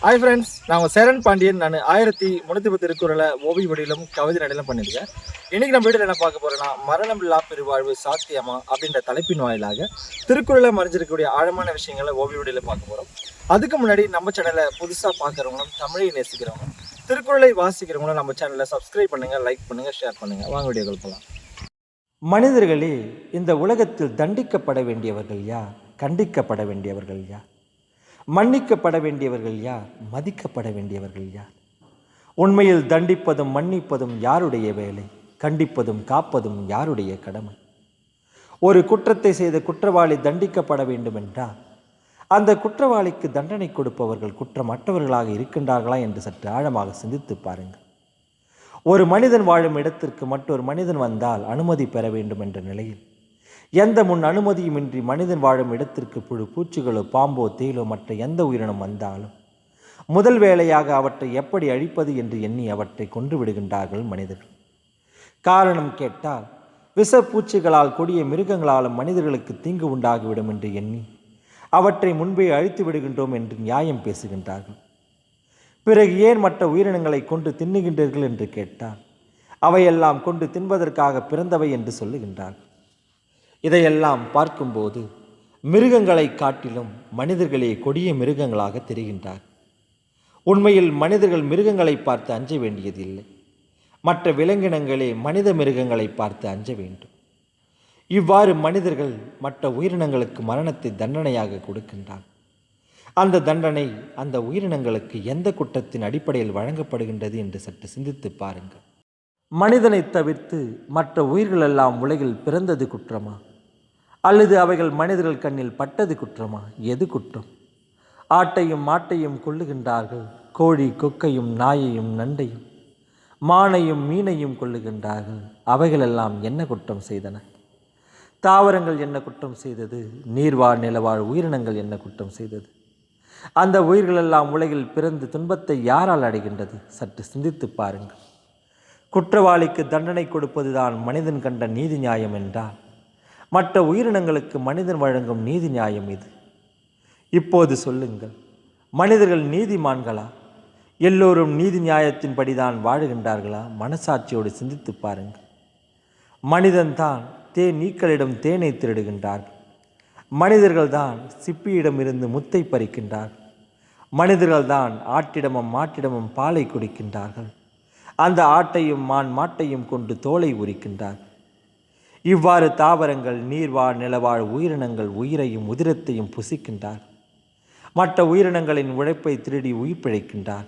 Hi friends நான் உங்கள் சேரன் பாண்டியன். நான் ஆயிரத்தி முன்னூற்றி பத்து திருக்குறளை ஓவிய வடிவிலும் கவிதை நடையிலும் பண்ணியிருக்கேன். இன்றைக்கி நம்ம வீட்டில் என்ன பார்க்க போகிறோன்னா மரணமில்லா பெருவாழ்வு சாத்தியமா அப்படின்ற தலைப்பின் வாயிலாக திருக்குறளை மறைஞ்சிருக்கக்கூடிய ஆழமான விஷயங்களை ஓவிய வடிவில் பார்க்க போகிறோம் அதுக்கு முன்னாடி நம்ம சேனலை புதுசாக பார்க்குறவங்களும் தமிழை நேசிக்கிறவங்களும் திருக்குறளை வாசிக்கிறவங்களும் நம்ம சேனலை சப்ஸ்கிரைப் பண்ணுங்கள் லைக் பண்ணுங்கள் ஷேர் பண்ணுங்கள் வாங்க வீடியோக்கள் போகலாம் மனிதர்களே இந்த உலகத்தில் தண்டிக்கப்பட வேண்டியவர்கள் யார்? கண்டிக்கப்பட வேண்டியவர்கள் யார்? மன்னிக்கப்பட வேண்டியவர்கள் யார்? மதிக்கப்பட வேண்டியவர்கள் யார்? உண்மையில் தண்டிப்பதும் மன்னிப்பதும் யாருடைய வேலை? கண்டிப்பதும் காப்பதும் யாருடைய கடமை? ஒரு குற்றத்தை செய்த குற்றவாளி தண்டிக்கப்பட வேண்டுமென்றால் அந்த குற்றவாளிக்கு தண்டனை கொடுப்பவர்கள் குற்றமற்றவர்களாக இருக்கின்றார்களா என்று சற்று ஆழமாக சிந்தித்து பாருங்கள். ஒரு மனிதன் வாழும் இடத்திற்கு மற்றொரு மனிதன் வந்தால் அனுமதி பெற வேண்டும் என்ற நிலையில் எந்த முன் அனுமதியுமின்றி மனிதன் வாழும் இடத்திற்கு புழு பூச்சிகளோ பாம்போ தேயிலோ மற்ற எந்த உயிரினம் வந்தாலும் முதல் வேளையாக அவற்றை எப்படி அழிப்பது என்று எண்ணி அவற்றை கொன்று விடுகின்றார்கள் மனிதர்கள். காரணம் கேட்டால் விஷப்பூச்சிகளால் கொடிய மிருகங்களாலும் மனிதர்களுக்கு தீங்கு உண்டாகிவிடும் என்று எண்ணி அவற்றை முன்பே அழித்து விடுகின்றோம் என்று நியாயம் பேசுகின்றார்கள். பிறகு ஏன் மற்ற உயிரினங்களை கொண்டு தின்னுகின்றீர்கள் என்று கேட்டால் அவையெல்லாம் கொண்டு தின்பதற்காக பிறந்தவை என்று சொல்லுகின்றார்கள். இதையெல்லாம் பார்க்கும்போது மிருகங்களை காட்டிலும் மனிதர்களே கொடிய மிருகங்களாக தெரிகின்றார். உண்மையில் மனிதர்கள் மிருகங்களை பார்த்து அஞ்ச வேண்டியதில்லை. மற்ற விலங்கினங்களே மனித மிருகங்களை பார்த்து அஞ்ச வேண்டும். இவ்வாறு மனிதர்கள் மற்ற உயிரினங்களுக்கு மரணத்தை தண்டனையாக கொடுக்கின்றார். அந்த தண்டனை அந்த உயிரினங்களுக்கு எந்த குற்றத்தின் அடிப்படையில் வழங்கப்படுகின்றது என்று சற்று சிந்தித்து பாருங்கள். மனிதனை தவிர்த்து மற்ற உயிர்களெல்லாம் உலகில் பிறந்தது குற்றமா? அல்லது அவைகள் மனிதர்கள் கண்ணில் பட்டது குற்றமா? எது குற்றம்? ஆட்டையும் மாட்டையும் கொள்ளுகின்றார்கள் கோழி கொக்கையும் நாயையும் நண்டையும் மானையும் மீனையும் கொள்ளுகின்றார்கள் அவைகளெல்லாம் என்ன குற்றம் செய்தன? தாவரங்கள் என்ன குற்றம் செய்தது? நீர்வாழ் நிலவாழ் உயிரினங்கள் என்ன குற்றம் செய்தது? அந்த உயிர்களெல்லாம் உலகில் பிறந்து துன்பத்தை யாரால் அடைகின்றது? சற்று சிந்தித்து பாருங்கள். குற்றவாளிக்கு தண்டனை கொடுப்பதுதான் மனிதன் கண்ட நீதி நியாயம் என்றால் மற்ற உயிரினங்களுக்கு மனிதன் வழங்கும் நீதி நியாயம் இது. இப்போது சொல்லுங்கள் மனிதர்கள் நீதிமான்களா? எல்லோரும் நீதி நியாயத்தின்படிதான் வாழுகின்றார்களா? மனசாட்சியோடு சிந்தித்து பாருங்கள். மனிதன்தான் தேன் நீக்களிடம் தேனை திருடுகின்றார்கள். மனிதர்கள்தான் சிப்பியிடமிருந்து முத்தை பறிக்கின்றார்கள். மனிதர்கள்தான் ஆட்டிடமும் மாட்டிடமும் பாலை குடிக்கின்றார்கள். அந்த ஆட்டையும் மான் மாட்டையும் கொண்டு தோலை உரிக்கின்றார்கள். இவ்வாறு தாவரங்கள் நீர்வாழ் நிலவாழ் உயிரினங்கள் உயிரையும் உதிரத்தையும் புசிக்கின்றார். மற்ற உயிரினங்களின் உழைப்பை திருடி உயிர்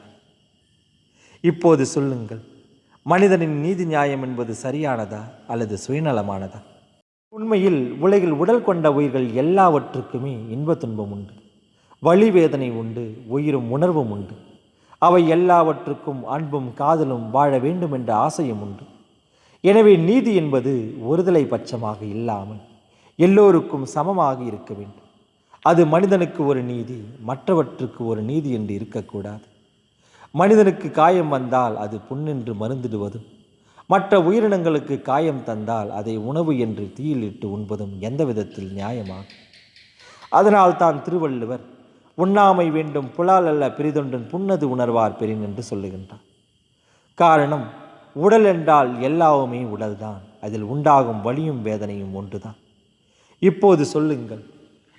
இப்போது சொல்லுங்கள் மனிதனின் நீதி நியாயம் என்பது சரியானதா அல்லது சுயநலமானதா? உண்மையில் உலகில் உடல் கொண்ட உயிர்கள் எல்லாவற்றுக்குமே இன்ப துன்பம் உண்டு. வலி வேதனை உண்டு உயிரும் உணர்வும் உண்டு. அவை எல்லாவற்றுக்கும் அன்பும் காதலும் வாழ வேண்டும் என்ற ஆசையும் உண்டு. எனவே நீதி என்பது ஒருதலை பட்சமாக இல்லாமல் எல்லோருக்கும் சமமாக இருக்க வேண்டும். அது மனிதனுக்கு ஒரு நீதி மற்றவற்றுக்கு ஒரு நீதி என்று இருக்கக்கூடாது. மனிதனுக்கு காயம் வந்தால் அது புண்ணென்று மருந்திடுவதும் மற்ற உயிரினங்களுக்கு காயம் தந்தால் அதை உணவு என்று தீயிலிட்டு உண்பதும் எந்த விதத்தில் நியாயமாகும்? அதனால் தான் திருவள்ளுவர் உண்ணாமை வேண்டும் புலால் அல்ல பிரிதொன்றன் புன்னது உணர்வார் பெறின் என்று சொல்லுகின்றார். காரணம் உடல் என்றால் எல்லாவுமே உடல்தான். அதில் உண்டாகும் வலியும் வேதனையும் ஒன்றுதான். இப்போது சொல்லுங்கள்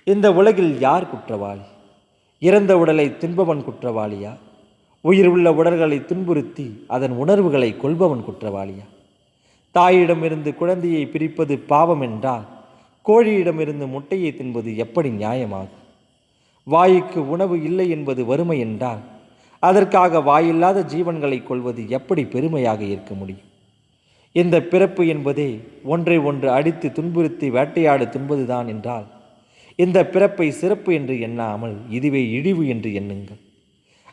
இந்த உலகில் யார் குற்றவாளி? இறந்த உடலை தின்பவன் குற்றவாளியா? உயிர் உள்ள உடல்களை துன்புறுத்தி அதன் உணர்வுகளை கொள்பவன் குற்றவாளியா? தாயிடமிருந்து குழந்தையை பிரிப்பது பாவம் என்றால் கோழியிடமிருந்து முட்டையை தின்பது எப்படி நியாயமாகும்? வாய்க்கு உணவு இல்லை என்பது வறுமை என்றால் அதற்காக வாயில்லாத ஜீவன்களை கொள்வது எப்படி பெருமையாக இருக்க முடியும்? இந்த பிறப்பு என்பதே ஒன்றை ஒன்று அடித்து துன்புறுத்தி வேட்டையாடு துன்பதுதான் என்றால் இந்த பிறப்பை சிறப்பு என்று எண்ணாமல் இதுவே இழிவு என்று எண்ணுங்கள்.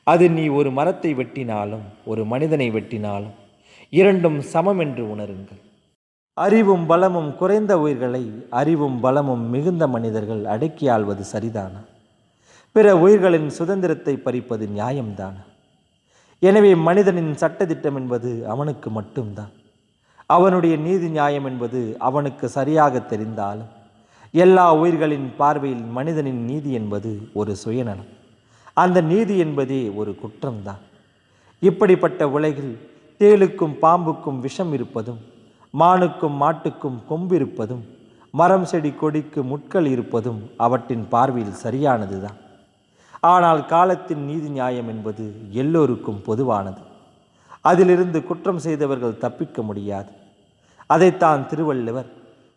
அது நீ ஒரு மரத்தை வெட்டினாலும் ஒரு மனிதனை வெட்டினாலும் இரண்டும் சமம் என்று உணருங்கள். அறிவும் பலமும் குறைந்த உயிர்களை அறிவும் பலமும் மிகுந்த மனிதர்கள் அடக்கி ஆள்வது சரிதானா? பிற உயிர்களின் சுதந்திரத்தை பறிப்பது நியாயம்தான். எனவே மனிதனின் சட்டத்திட்டம் என்பது அவனுக்கு மட்டும்தான். அவனுடைய நீதி நியாயம் என்பது அவனுக்கு சரியாக தெரிந்தாலும் எல்லா உயிர்களின் பார்வையில் மனிதனின் நீதி என்பது ஒரு சுயநலம். அந்த நீதி என்பதே ஒரு குற்றம்தான். இப்படிப்பட்ட உலகில் தேளுக்கும் பாம்புக்கும் விஷம் இருப்பதும் மானுக்கும் மாட்டுக்கும் கொம்பு இருப்பதும் மரம் செடி கொடிக்கு முட்கள் இருப்பதும் அவற்றின் பார்வையில் சரியானதுதான். ஆனால் காலத்தின் நீதி நியாயம் என்பது எல்லோருக்கும் பொதுவானது. அதிலிருந்து குற்றம் செய்தவர்கள் தப்பிக்க முடியாது. அதைத்தான் திருவள்ளுவர்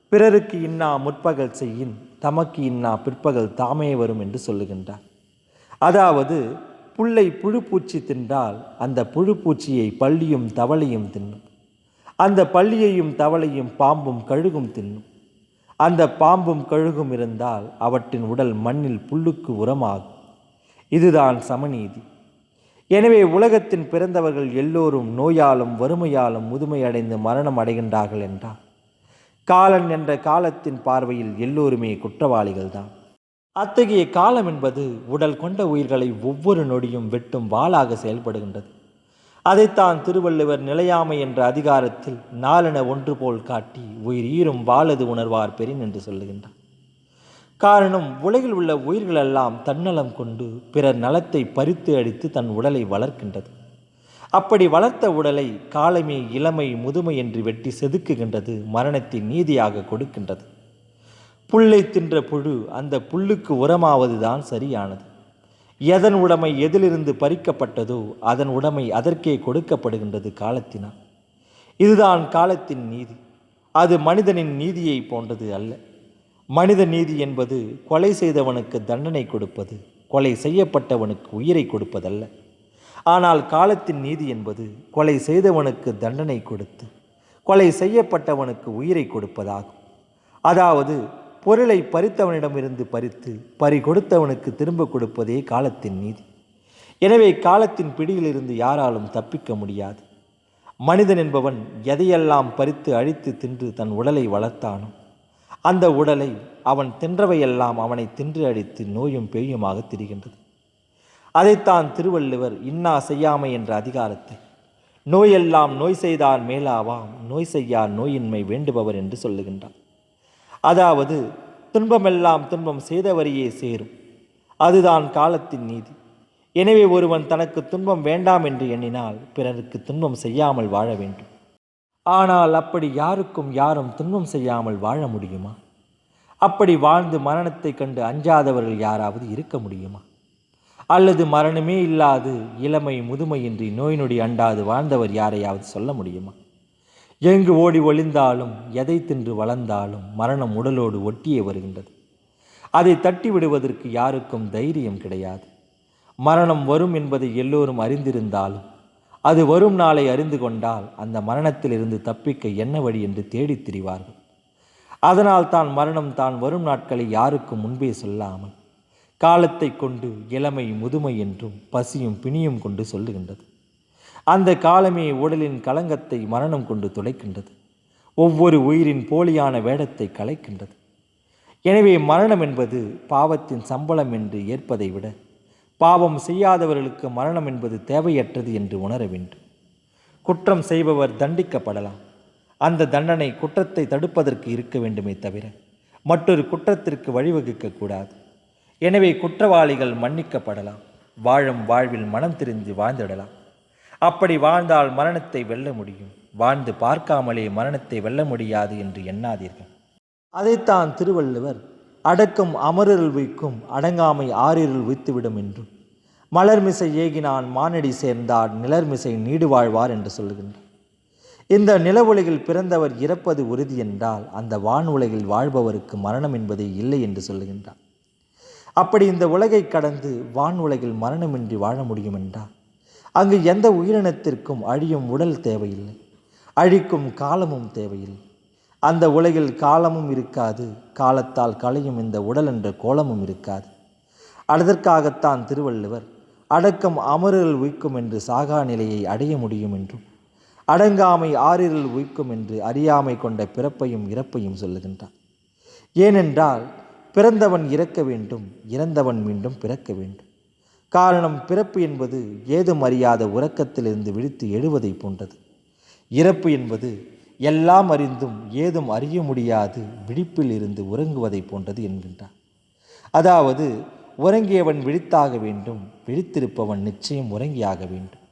பிறருக்கு இன்னா முற்பகல் செய்யின் தமக்கு இன்னா பிற்பகல் தாமே வரும் என்று சொல்லுகின்றார். அதாவது புல்லை புழுப்பூச்சி தின்றால் அந்த புழுப்பூச்சியை பள்ளியும் தவளையும் தின்னும். அந்த பள்ளியையும் தவளையும் பாம்பும் கழுகும் தின்னும். அந்த பாம்பும் கழுகும் இருந்தால் அவற்றின் உடல் மண்ணில் புல்லுக்கு உரமாகும். இதுதான் சமநீதி. எனவே உலகத்தின் பிறந்தவர்கள் எல்லோரும் நோயாலும் வறுமையாலும் முதுமையடைந்து மரணம் அடைகின்றார்கள் என்றால் காலன் என்ற காலத்தின் பார்வையில் எல்லோருமே குற்றவாளிகள்தான். அத்தகைய காலம் என்பது உடல் கொண்ட உயிர்களை ஒவ்வொரு நொடியும் வெட்டும் வாளாக செயல்படுகின்றது. அதைத்தான் திருவள்ளுவர் நிலையாமை என்ற அதிகாரத்தில் நாளென ஒன்று போல் காட்டி உயிர் ஈரும் வாழது உணர்வார் பெறின் என்று சொல்லுகின்றார். காரணம் உலகில் உள்ள உயிர்களெல்லாம் தன்னலம் கொண்டு பிறர் நலத்தை பறித்து அடித்து தன் உடலை வளர்க்கின்றது. அப்படி வளர்த்த உடலை காலமே இளமை முதுமை என்று வெட்டி செதுக்குகின்றது மரணத்தின் நீதியாக கொடுக்கின்றது. புல்லை தின்ற புழு அந்த புல்லுக்கு உரமாவதுதான் சரியானது. எதன் உடைமை எதிலிருந்து பறிக்கப்பட்டதோ அதன் உடைமை அதற்கே கொடுக்கப்படுகின்றது காலத்தினால். இதுதான் காலத்தின் நீதி. அது மனிதனின் நீதியை போன்றது அல்ல. மனித நீதி என்பது கொலை செய்தவனுக்கு தண்டனை கொடுப்பது கொலை செய்யப்பட்டவனுக்கு உயிரை கொடுப்பதல்ல. ஆனால் காலத்தின் நீதி என்பது கொலை செய்தவனுக்கு தண்டனை கொடுத்து கொலை செய்யப்பட்டவனுக்கு உயிரை கொடுப்பதாகும். அதாவது பொருளை பறித்தவனிடமிருந்து பறித்து பறி கொடுத்தவனுக்கு திரும்ப கொடுப்பதே காலத்தின் நீதி. எனவே காலத்தின் பிடியிலிருந்து யாராலும் தப்பிக்க முடியாது. மனிதன் என்பவன் எதையெல்லாம் பறித்து அழித்து தின்று தன் உடலை வளர்த்தானோ அந்த உடலை அவன் தின்றவையெல்லாம் அவனை தின்று அடித்து நோயும் பேயுமாக திரிகின்றது. அதைத்தான் திருவள்ளுவர் இன்னா செய்யாமை என்ற அதிகாரத்தை நோயெல்லாம் நோய் செய்தார் மேலாவாம் நோய் செய்யார் நோயின்மை வேண்டுபவர் என்று சொல்லுகின்றார். அதாவது துன்பமெல்லாம் துன்பம் செய்தவரையே சேரும். அதுதான் காலத்தின் நீதி. எனவே ஒருவன் தனக்கு துன்பம் வேண்டாம் என்று எண்ணினால் பிறருக்கு துன்பம் செய்யாமல் வாழ வேண்டும். ஆனால் அப்படி யாருக்கும் யாரும் துன்பம் செய்யாமல் வாழ முடியுமா? அப்படி வாழ்ந்து மரணத்தைக் கண்டு அஞ்சாதவர்கள் யாராவது இருக்க முடியுமா? அல்லது மரணமே இல்லாது இளமை முதுமையின்றி நோய் நொடி அண்டாது வாழ்ந்தவர் யாரையாவது சொல்ல முடியுமா? எங்கு ஓடி ஒளிந்தாலும் எதை தின்று வளர்ந்தாலும் மரணம் உடலோடு ஒட்டியே வருகின்றது. அதை தட்டி விடுவதற்கு யாருக்கும் தைரியம் கிடையாது. மரணம் வரும் என்பதை எல்லோரும் அறிந்திருந்தாலும் அது வரும் நாளை அறிந்து கொண்டால் அந்த மரணத்திலிருந்து தப்பிக்க என்ன வழி என்று தேடித் திரிவார்கள். அதனால் தான் மரணம் தான் வரும் நாட்களை யாருக்கும் முன்பே சொல்லாமல் காலத்தை கொண்டு இளமை முதுமை என்றும் பசியும் பிணியும் கொண்டு சொல்லுகின்றது. அந்த காலமே உடலின் களங்கத்தை மரணம் கொண்டு துளைக்கின்றது. ஒவ்வொரு உயிரின் போலியான வேடத்தை கலைக்கின்றது எனவே மரணம் என்பது பாவத்தின் சம்பளம் என்று ஏற்பதை விட பாவம் செய்யாதவர்களுக்கு மரணம் என்பது தேவையற்றது என்று உணர வேண்டும். குற்றம் செய்பவர் தண்டிக்கப்படலாம். அந்த தண்டனை குற்றத்தை தடுப்பதற்கு இருக்க வேண்டுமே தவிர மற்றொரு குற்றத்திற்கு வழிவகுக்கக்கூடாது எனவே குற்றவாளிகள் மன்னிக்கப்படலாம். வாழும் வாழ்வில் மனம் திரிந்து வாழ்ந்திடலாம். அப்படி வாழ்ந்தால் மரணத்தை வெல்ல முடியும். வாழ்ந்து பார்க்காமலே மரணத்தை வெல்ல முடியாது என்று எண்ணாதீர்கள். அதைத்தான் திருவள்ளுவர் அடக்கம் அமரருள் வைக்கும் அடங்காமை ஆறிருள் வைத்துவிடும் என்றும். மலர்மிசை ஏகினான் மானடி சேர்ந்தார் நிலர்மிசை நீடு வாழ்வார் என்று சொல்லுகின்றார். இந்த நில உலகில் பிறந்தவர் இறப்பது உறுதி என்றால் அந்த வான் உலகில் வாழ்பவருக்கு மரணம் என்பதே இல்லை என்று சொல்லுகின்றார். அப்படி இந்த உலகை கடந்து வான் உலகில் மரணமின்றி வாழ முடியும் என்றால் அங்கு எந்த உயிரினத்திற்கும் அழியும் உடல் தேவையில்லை. அழிக்கும் காலமும் தேவையில்லை. அந்த உலகில் காலமும் இருக்காது காலத்தால் களையும் இந்த உடல் என்ற கோலமும் இருக்காது. அதற்காகத்தான் திருவள்ளுவர் அடக்கம் அமரல் உய்க்கும் என்று சாகா நிலையை அடைய முடியும் என்றும் அடங்காமை ஆறிரல் உய்க்கும் என்று அறியாமை கொண்ட பிறப்பையும் இறப்பையும் சொல்லுகின்றார். ஏனென்றால் பிறந்தவன் இறக்க வேண்டும் இறந்தவன் மீண்டும் பிறக்க வேண்டும். காரணம் பிறப்பு என்பது ஏதும் அறியாத உறக்கத்திலிருந்து விழித்து எழுவதை போன்றது. இறப்பு என்பது எல்லாம் அறிந்தும் ஏதும் அறிய முடியாது. விழிப்பில் இருந்து உறங்குவதை போன்றது என்கின்றார் அதாவது உறங்கியவன் விழித்தாக வேண்டும் விழித்திருப்பவன் நிச்சயம் உறங்கியாக வேண்டும்.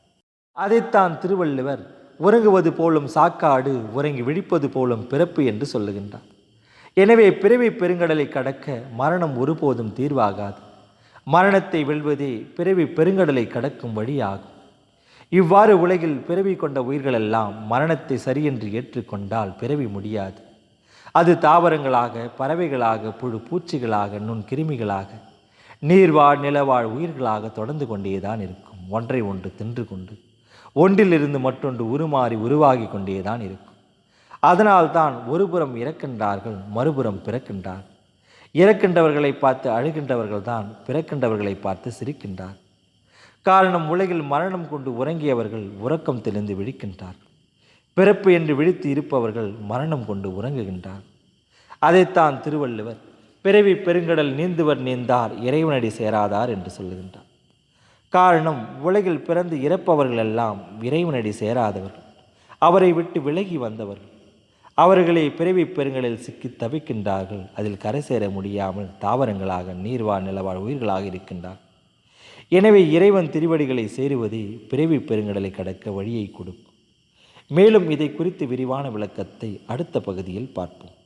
அதைத்தான் திருவள்ளுவர் உறங்குவது போலும் சாக்காடு உறங்கி விழிப்பது போலும் பிறப்பு என்று சொல்லுகின்றார். எனவே பிறவி பெருங்கடலை கடக்க மரணம் ஒருபோதும் தீர்வாகாது. மரணத்தை வெல்வதே பிறவி பெருங்கடலை கடக்கும் வழியாகும். இவ்வாறு உலகில் பிறவி கொண்ட உயிர்களெல்லாம் மரணத்தை சரியென்று ஏற்றுக்கொண்டால் பிறவி முடியாது. அது தாவரங்களாக பறவைகளாக புழு பூச்சிகளாக நுண் கிருமிகளாக நீர்வாழ் நிலவாழ் உயிர்களாக தொடர்ந்து கொண்டேதான் இருக்கும். ஒன்றை ஒன்று தின்று கொண்டு ஒன்றிலிருந்து மற்றொன்று உருமாறி உருவாகி கொண்டேதான் இருக்கும். அதனால்தான் ஒருபுறம் இறக்கின்றார்கள் மறுபுறம் பிறக்கின்றார். இறக்கின்றவர்களை பார்த்து அழுகின்றவர்கள் தான் பிறக்கின்றவர்களை பார்த்து சிரிக்கின்றார். காரணம் உலகில் மரணம் கொண்டு உறங்கியவர்கள் உறக்கம் தெளிந்து விழிக்கின்றார். பிறப்பு என்று விழித்து இருப்பவர்கள் மரணம் கொண்டு உறங்குகின்றார். அதைத்தான் திருவள்ளுவர் பிறவி பெருங்கடல் நீந்துவர் நீந்தார் இறைவனடி சேராதார் என்று சொல்லுகின்றார். காரணம் உலகில் பிறந்து இறப்பவர்கள் எல்லாம் இறைவனடி சேராதவர்கள். அவரை விட்டு விலகி வந்தவர்கள். அவர்களே பிறவி பெருங்கலில் சிக்கி தவிக்கின்றார்கள். அதில் கரை சேர முடியாமல் தாவரங்களாக நீர்வாழ் நிலவாழ் உயிர்களாக இருக்கின்றார். எனவே இறைவன் திருவடிகளை சேருவதே பிறவி பெருங்கடலை கடக்க வழியை கொடுக்கும். மேலும் இதை குறித்து விரிவான விளக்கத்தை அடுத்த பகுதியில் பார்ப்போம்.